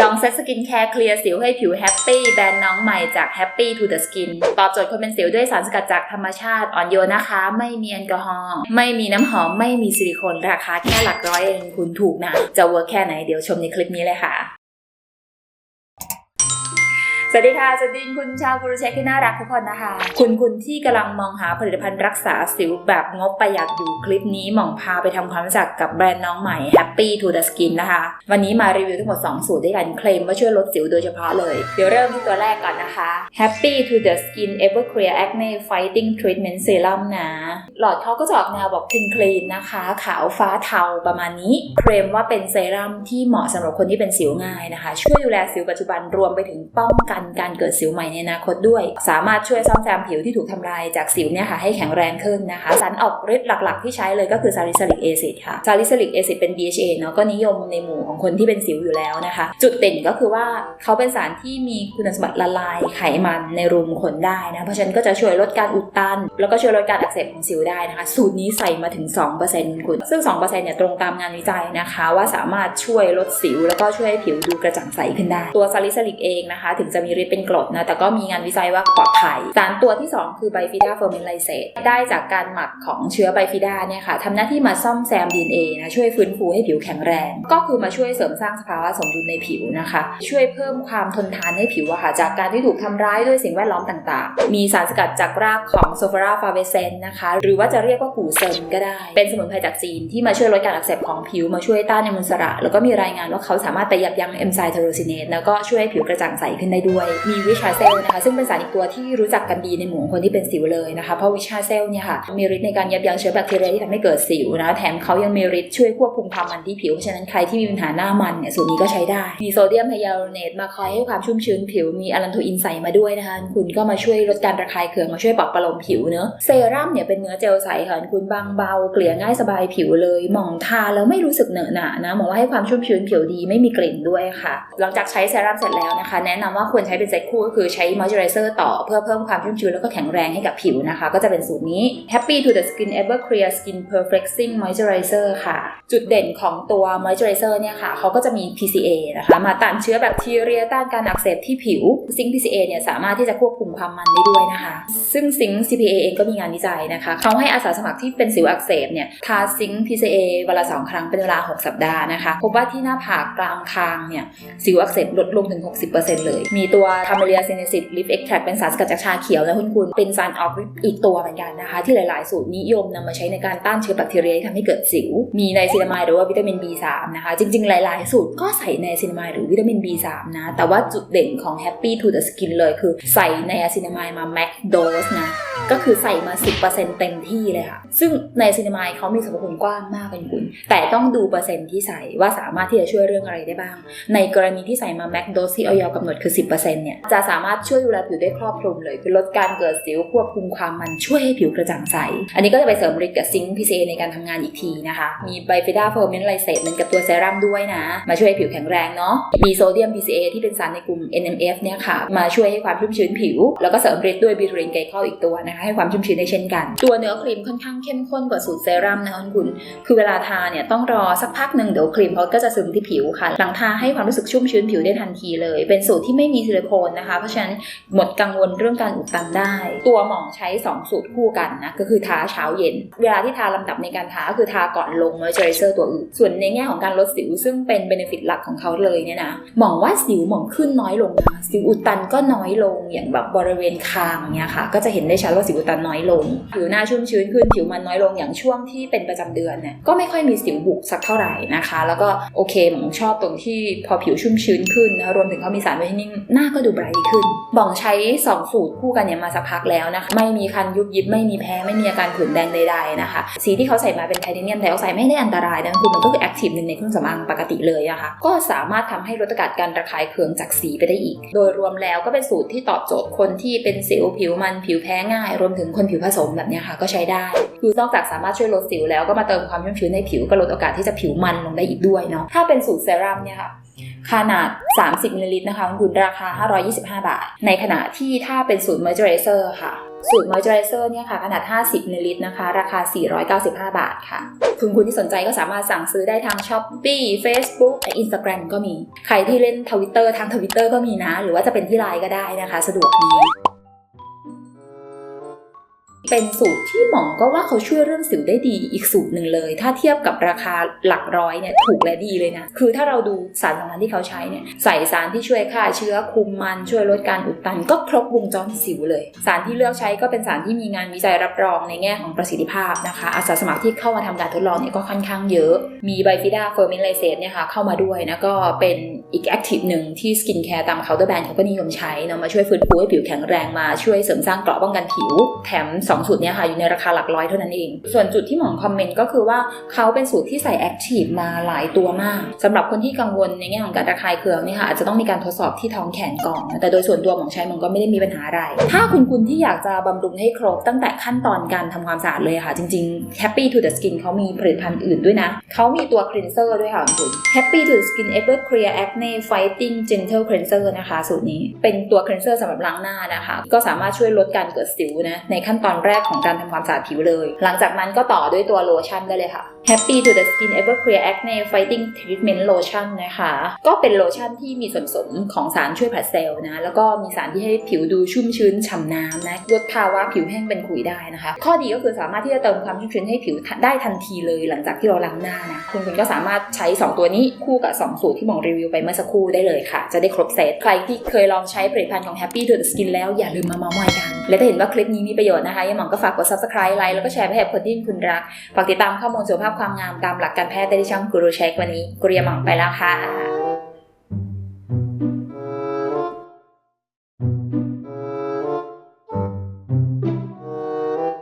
ลองเซ็ตสกินแคร์เคลียร์สิวให้ผิวแฮปปี้แบรนด์น้องใหม่จาก Happy to the Skin ตอบโจทย์คนเป็นสิวด้วยสารสกัดจากธรรมชาติอ่อนโยนนะคะ ไม่มีแอลกอฮอล์ไม่มีน้ำหอม ไม่มีซิลิโคนราคาแค่หลักร้อยเองคุณถูกนะ จะเวิร์กแค่ไหนเดี๋ยวชมในคลิปนี้เลยค่ะ สวัสดีค่ะสวัสดีคุณชาวกรูเชคที่น่ารักทุกคนนะคะ คุณคุณที่กำลังมองหาผลิตภัณฑ์รักษาสิวแบบงบประหยัดอยู่คลิปนี้หม่องพาไปทำความรู้จักกับแบรนด์น้องใหม่ Happy to the Skin นะคะ วันนี้มารีวิวทั้งหมด 2 สูตรด้วยกันเคลมว่าช่วยลดสิวโดยเฉพาะเลย เดี๋ยวเริ่มที่ตัวแรกก่อนนะคะ Happy to the Skin Ever Clear Acne Fighting Treatment Serum นะ หลอดเขาก็จะออกแนวบอกคลีนคลีนนะคะ ขาวฟ้าเทาประมาณนี้ เคลมว่าเป็นเซรั่มที่เหมาะสำหรับคนที่เป็นสิวง่ายนะคะ ช่วยดูแลสิวปัจจุบันรวมไปถึงป้องกันการเกิดสิวใหม่ในอนาคตด้วย สามารถช่วยซ่อมแซมผิวที่ถูกทำลายจากสิวเนี่ยค่ะให้แข็งแรงขึ้นนะคะสารออกฤทธิ์หลักๆ ที่ใช้เลยก็คือซาลิซิลิกแอซิดค่ะซาลิซิลิกแอซิดเป็น DHA เนาะก็นิยมในหมู่ของคนที่เป็นสิวอยู่แล้วนะคะ จุดเด่นก็คือว่าเขาเป็นสารที่มีคุณสมบัติละลายไขมันในรูมขนได้นะเพราะฉะนั้นก็จะช่วยลดการอุดตัน แล้วก็ช่วยลดการอักเสบของสิวได้นะคะ สูตรนี้ใส่มาถึง 2%คุณซึ่ง 2%เนี่ยตรงตามงานวิจัยนะคะ ว่าสามารถช่วยลดสิว แล้วก็ช่วยให้ผิวดูกระจ่างใสขึ้นได้ ตัวซาลิซิลิกเองนะคะ ถึงจะมีฤทธิ์เป็นกรดนะ แต่ก็มีงานวิจัยว่าปลอดภัย สารตัวที่ 2 คือไบฟิดาเฟอร์เมนไลเซตได้จากการหมักของเชื้อไบฟิดาเนี่ยค่ะทำหน้าที่มาซ่อมแซม DNA นะช่วยฟื้นฟูให้ผิวแข็งแรง ก็คือมาช่วยเสริมสร้างสภาวะสมดุลในผิวนะคะ ช่วยเพิ่มความทนทานให้ผิวอะค่ะจากการที่ถูกทำร้ายด้วยสิ่งแวดล้อมต่างๆ มีสารสกัดจากรากของโซฟาราฟาเวเซนนะคะ หรือว่าจะเรียกว่ากู่เซนก็ได้ เป็นสมุนไพรจากจีนที่มาช่วยลดการอักเสบของผิวมาช่วยต้านอนุมูลอิสระ แล้วก็มีรายงานว่าเขาสามารถไปยับยั้งเอนไซม์เทโรซินเนตแล้วก็ช่วยให้ผิวกระจ่างใสขึ้นได้ด้วยมีวิชาเซลนะคะ ซึ่งเป็นสารอีกตัวที่รู้จักกันดีในหมู่คนที่เป็นสิวเลยนะคะ เพราะวิชาเซลเนี่ยค่ะมีฤทธิ์ในการยับยั้งเชื้อแบคทีเรียที่ทำให้เกิดสิวนะ แถมเขายังมีฤทธิ์ช่วยควบคุมความมันที่ผิวเพราะฉะนั้นใครที่มีปัญหาหน้ามันเนี่ยสูตรนี้ก็ใช้ได้ มีโซเดียมไฮยาลูรอเนตมาคอยให้ความชุ่มชื้นผิว มีอะลันโทอินใส่มาด้วยนะคะ คุณก็มาช่วยลดการระคายเคือง มาช่วยปรับประโลมผิวเนอะเซรั่มเนี่ยเป็นเนื้อเจลใสค่ะ คุณบางเบา เกลี่ยง่ายสบายผิวเลยหมองทาแล้วไม่รู้สึกเหนอะหนะนะหมองว่าให้ความชุ่มชื้นผิวดีไม่มีกลิ่นด้วยค่ะ หลังจากใช้เซรั่มเสร็จแล้วนะคะ แนะนำว่าควรใช้เป็นเซตคู่ก็คือใช้มอยเจอไรเซอร์ต่อเพื่อเพิ่มความชุ่มชื้นแล้วก็แข็งแรงให้กับผิวนะคะ ก็จะเป็นสูตรนี้ Happy to the Skin Ever Clear Skin Perfecting Moisturizer ค่ะ จุดเด่นของตัว Moisturizer เนี่ยค่ะเขาก็จะมี PCA นะคะมาต้านเชื้อแบคทีเรียต้านการอักเสบที่ผิว ซิงค์ PCA เนี่ยสามารถที่จะควบคุมความมันได้ด้วยนะคะ ซึ่งซิงค์ CPA เองก็มีงานวิจัยนะคะเขาให้อาสาสมัครที่เป็นสิวอักเสบเนี่ยทาซิงค์ PCA วันละสองครั้งเป็นเวลา 6 สัปดาห์นะคะพบว่าที่หน้าผากกลางคางเนี่ยสิวอักเสบลดลงถึง 60%เลยมีตัว c a m e l i a s e n e s i s Lip Extract เป็นสารสกัดจากชาเขียวนะคุณคุณ เป็นสารออกอีกตัวเหมือนกันนะคะ ที่หลาย ๆ สูตรนิยมนำมาใช้ในการต้านเชื้อแบคทีเรียที่ทำให้เกิดสิว มีไนซินามายหรือว่าวิตามิน B3 นะคะ จริง ๆ หลาย ๆ สูตรก็ใส่ไนซินามายหรือวิตามิน B3 นะ แต่ว่าจุดเด่นของ Happy to the Skin เลยคือใส่ไนซินามายมา max dose นะก็คือใส่มา 10%เต็มที่เลยค่ะ ซึ่งในซินามายเขามีสรรพคุณกว้างมากเป็นคุณ แต่ต้องดูเปอร์เซ็นต์ที่ใส่ว่าสามารถที่จะช่วยเรื่องอะไรได้บ้าง ในกรณีที่ใส่มาแม็กโดสที่ออยกำหนดคือ 10%เนี่ยจะสามารถช่วยดูแลผิวได้ครอบคลุมเลย คือลดการเกิดสิวควบคุมความมันช่วยให้ผิวกระจ่างใส อันนี้ก็จะไปเสริมฤทธิ์กับซิงค์ PCA ในการทำงานอีกทีนะคะ มีไบฟิดาเฟอร์เมนไลเซตเหมือนกับตัวเซรั่มด้วยนะ มาช่วยให้ผิวแข็งแรงเนาะมีโซเดียม PCA ที่เป็นสารในกลุ่ม NMF เนี่ยค่ะ มาช่วยให้ความชุ่มชื้นผิว แล้วก็เสริมฤทธิ์ด้วยบิทูรินไกลคอลอีกตัวนะคะ ให้ความชุ่มชื้นได้เช่นกัน ตัวเนื้อครีมค่อนข้างเข้มข้นกว่าสูตรเซรั่มนะคะคุณ คือเวลาทาเนี่ยต้องรอสักพักหนึ่งเดี๋ยวครีมเขาก็จะซึมที่ผิวค่ะ หลังทาให้ความรู้สึกชุ่มชื้นผิวได้ทันทีเลย เป็นสูตรที่ไม่มีซิลิโคนนะคะ เพราะฉะนั้นหมดกังวลเรื่องการอุดตันได้ ตัวหมองใช้ 2 สูตรคู่กันนะ ก็คือทาเช้าเย็น เวลาที่ทาลำดับในการทาก็คือทาก่อนลงมอยเจอไรเซอร์ตัวอื่น ส่วนในแง่ของการลดสิวซึ่งเป็นเบนฟิตหลักของเขาเลยเนี่ยนะ หมองว่าสิวหมองขึ้นน้อยลงนะสิวอุดตันก็น้อยลงอย่างแบบบริเวณคางเนี่ยค่ะ ก็จะเห็นได้ชัดว่าสิวอุดตันน้อยลง ผิวหน้าชุ่มชื้นขึ้นผิวมันน้อยลงอย่างช่วงที่เป็นประจำเดือนเนี่ย ก็ไม่ค่อยมีสิวบุกสักเท่าไหร่นะคะ แล้วก็โอเคหมองชอบตรงที่พอผิวชุ่มชื้นขึ้นนะรวมถึงเขามีสารไวท์นิ่งหน้าก็ดูไบรท์ขึ้นหมองใช้ 2 สูตรคู่กันเนี่ยมาสักพักแล้วนะคะ ไม่มีคันยุบยิบไม่มีแพ้ ไม่มีอาการผื่นแดงใดๆนะคะ สีที่เขาใส่มาเป็นไทเทเนียมไดออกไซด์ไม่ได้อันตรายนะคือมันก็คือแอคทีฟหนึ่งในเครื่องสำอางปกติเลยอะค่ะ ก็สามารถทำให้ลดกาสการระคายเคืองจากสีไปได้อีก โดยรวมแล้วก็เป็นสูตรที่ตอบโจทย์คนที่เป็นสิวผิวมันผิวแพ้ง่าย รวมถึงคนผิวผสมแบบเนี้ยค่ะก็ใช้ได้ คือนอกจากสามารถช่วยลดสิวแล้วก็มาเติมความชุ่มชื้นให้ผิวก็ลดโอกาสที่จะผิวมันลงได้อีกด้วยเนาะถ้าเป็นสูตรเซรั่มเนี่ยค่ะ ขนาด 30มิลลิลิตรนะคะคุณราคา 525 บาท ในขณะที่ถ้าเป็นสูตรเมอร์เจอไรเซอร์ค่ะ สูตรเมอร์เจอไรเซอร์เนี่ยค่ะ ขนาด 50มิลลิลิตรนะคะ ราคา 495 บาทค่ะ คุณคุณที่สนใจก็สามารถสั่งซื้อได้ทาง Shopee Facebook และ Instagram ก็มี ใครที่เล่น Twitter ทาง Twitter ก็มีนะ หรือว่าจะเป็นที่ไลน์ก็ได้นะคะ สะดวกดี เป็นสูตรที่หมองก็ว่าเขาช่วยเรื่องสิวได้ดีอีกสูตรหนึ่งเลย ถ้าเทียบกับราคาหลักร้อยเนี่ยถูกและดีเลยนะ คือถ้าเราดูสารสำคัญที่เขาใช้เนี่ยใส่สารที่ช่วยฆ่าเชื้อคุมมันช่วยลดการอุดตัน ก็ครบวงจรสิวเลย สารที่เลือกใช้ก็เป็นสารที่มีงานวิจัยรับรองในแง่ของประสิทธิภาพนะคะ อาสาสมัครที่เข้ามาทำการทดลองเนี่ยก็ค่อนข้างเยอะ มีไบฟิดาเฟอร์มินไลเซสเนี่ยค่ะเข้ามาด้วยนะก็เป็นอีกแอคทีฟหนึ่งที่สกินแคร์ตามเคาน์เตอร์แบรนด์เขาก็นิยมใช้เนาะมาช่วยฟื้นฟูให้ผิวแข็งแรงมาช่วยเสริมสร้างเกราะป้องกันผิวแถม2สูตรเนี้ค่ะอยู่ในราคาหลักร้อยเท่านั้นเอง ส่วนจุดที่หมองคอมเมนต์ก็คือว่าเขาเป็นสูตรที่ใส่แอคทีฟมาหลายตัวมากสำหรับคนที่กังวลในแง่ของการระคายเคืองเนี่ยค่ะอาจจะต้องมีการทดสอบที่ท้องแขนก่อน แต่โดยส่วนตัวหมองใช้มันก็ไม่ได้มีปัญหาอะไร ถ้าคุณคุณที่อยากจะบำรุงให้ครบตั้งแต่ขั้นตอนการทำความสะอาดเลยค่ะ จริงๆ Happy to the Skin เขามีผลิตภัณฑ์อื่นด้วยนะเขามีตัว cleanser ด้วยค่ะคุณ Happy to the Skin Ever Clear Acne Fighting Gentle Cleanser นะคะสูตรนี้เป็นตัว cleanser สำหรับล้างหน้านะคะ ก็สามารถช่วยลดการเกิดสิวนะในขั้นตอนแรกของการทำความสะอาดผิวเลย หลังจากนั้นก็ต่อด้วยตัวโลชั่นได้เลยค่ะ Happy to the Skin Ever Clear Acne Fighting Treatment Lotion นะคะ ก็เป็นโลชั่นที่มีส่วนผสมของสารช่วยผลัดเซลล์นะ แล้วก็มีสารที่ให้ผิวดูชุ่มชื้นฉ่ำน้ำนะลดภาวะผิวแห้งเป็นขุยได้นะคะ ข้อดีก็คือสามารถที่จะเติมความชุ่มชื้นให้ผิวได้ทันทีเลย หลังจากที่เราล้างหน้านะคุณคุณก็สามารถใช้ 2 ตัวนี้คู่กับ 2 สูตรที่หมองรีวิวไปเมื่อสักครู่ได้เลยค่ะ จะได้ครบเซตใครที่เคยลองใช้ผลิตภัณฑ์ของ Happy to the Skin แล้วอย่าลืมมาเมาท์มอยกัน และถ้าเห็นว่าคลิปนี้มีประโยชน์นะคะยังหมองก็ฝากกด subscribe ไลค์แล้วก็แชร์ไปให้คนที่คุณรัก ฝากติดตามข้อมูลสุขภาพความงามตามหลักการแพทย์ได้ที่ช่องกูรูเช็ควันนี้กุเรียหมองไปแล้วค่ะ